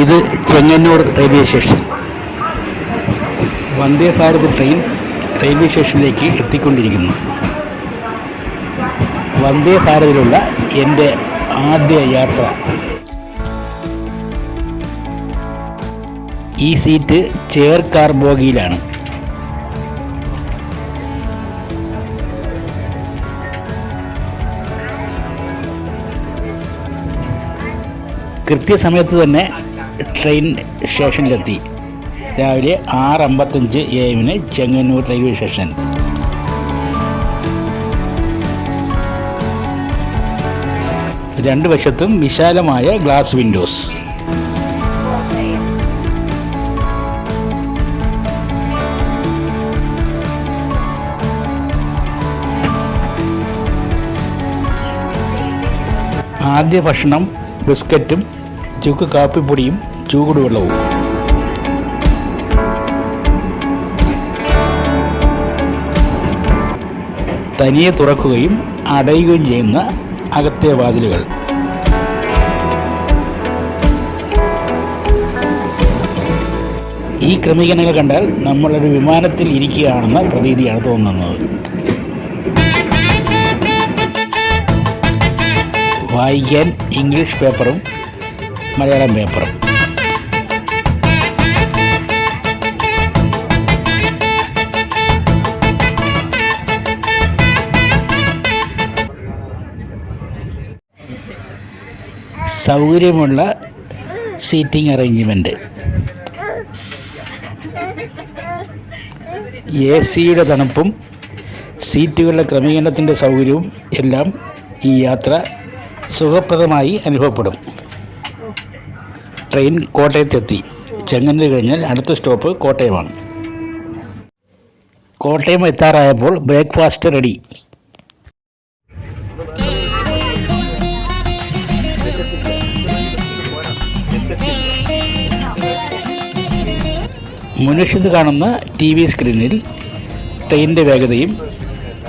ഇത് Chengannur railway station. Vande Bharat train railway സ്റ്റേഷനിലേക്ക് എത്തിക്കൊണ്ടിരിക്കുന്നു. വന്ദേ ഭാരതിലുള്ള എന്റെ ആദ്യ യാത്ര. ഈ സീറ്റ് ചെയർ കാർ ബോഗിയിലാണ്. കൃത്യസമയത്ത് തന്നെ ട്രെയിൻ സ്റ്റേഷനിലെത്തി. രാവിലെ ആറ് അമ്പത്തഞ്ച് എ എമ്മിന് ചെങ്ങന്നൂർ റെയിൽവേ സ്റ്റേഷൻ. രണ്ട് വശത്തും വിശാലമായ ഗ്ലാസ് വിൻഡോസ്. ആദ്യ ഭക്ഷണം ബിസ്ക്കറ്റും ചുക്ക് കാപ്പിപ്പൊടിയും ചൂടുവെള്ളവും. തനിയെ തുറക്കുകയും അടയുകയും ചെയ്യുന്ന അകത്തെ വാതിലുകൾ. ഈ ക്രമീകരണങ്ങൾ കണ്ടാൽ നമ്മളൊരു വിമാനത്തിൽ ഇരിക്കുകയാണെന്ന പ്രതീതിയാണ് തോന്നുന്നത്. വായിക്കാൻ ഇംഗ്ലീഷ് പേപ്പറും മലയാളം പേപ്പറും സൗകര്യമുള്ള സീറ്റിംഗ് അറേഞ്ച്മെന്റ് എ സിയുടെ തണുപ്പും സീറ്റുകളുടെ ക്രമീകരണത്തിന്റെ സൗകര്യവും എല്ലാം ഈ യാത്ര സുഖപ്രദമായി അനുഭവപ്പെടും. ട്രെയിൻ കോട്ടയത്തെത്തി. ചെങ്ങന്നൂർ കഴിഞ്ഞാൽ അടുത്ത സ്റ്റോപ്പ് കോട്ടയമാണ്. കോട്ടയം എത്താറായപ്പോൾ ബ്രേക്ക്ഫാസ്റ്റ് റെഡി. മുനുഷ്യത്ത് കാണുന്ന ടി വി സ്ക്രീനിൽ ട്രെയിനിന്റെ വേഗതയും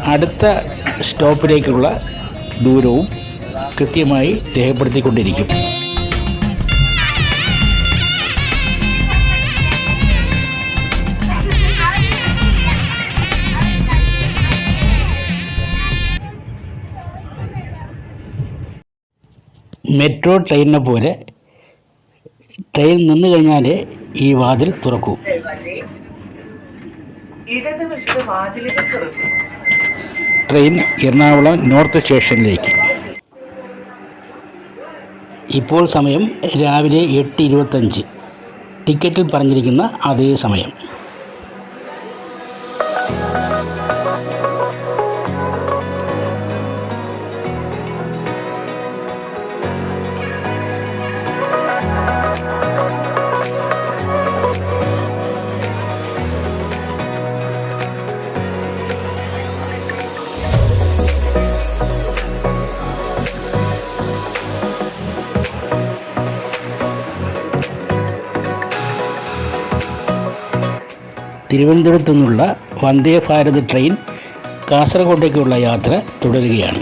അടുത്ത സ്റ്റോപ്പിലേക്കുള്ള ദൂരവും കൃത്യമായി രേഖപ്പെടുത്തിക്കൊണ്ടിരിക്കും. മെട്രോ ട്രെയിനിനെ പോലെ ട്രെയിൻ നിന്ന് കഴിഞ്ഞാൽ ഈ വാതിൽ തുറക്കൂ. ട്രെയിൻ എറണാകുളം നോർത്ത് സ്റ്റേഷനിലേക്ക്. ഇപ്പോൾ സമയം രാവിലെ എട്ട് ഇരുപത്തഞ്ച്. ടിക്കറ്റിൽ പറഞ്ഞിരിക്കുന്ന അതേ സമയം. തിരുവനന്തപുരത്തു നിന്നുള്ള വന്ദേ ഭാരത് ട്രെയിൻ കാസർഗോഡേക്കുള്ള യാത്ര തുടരുകയാണ്.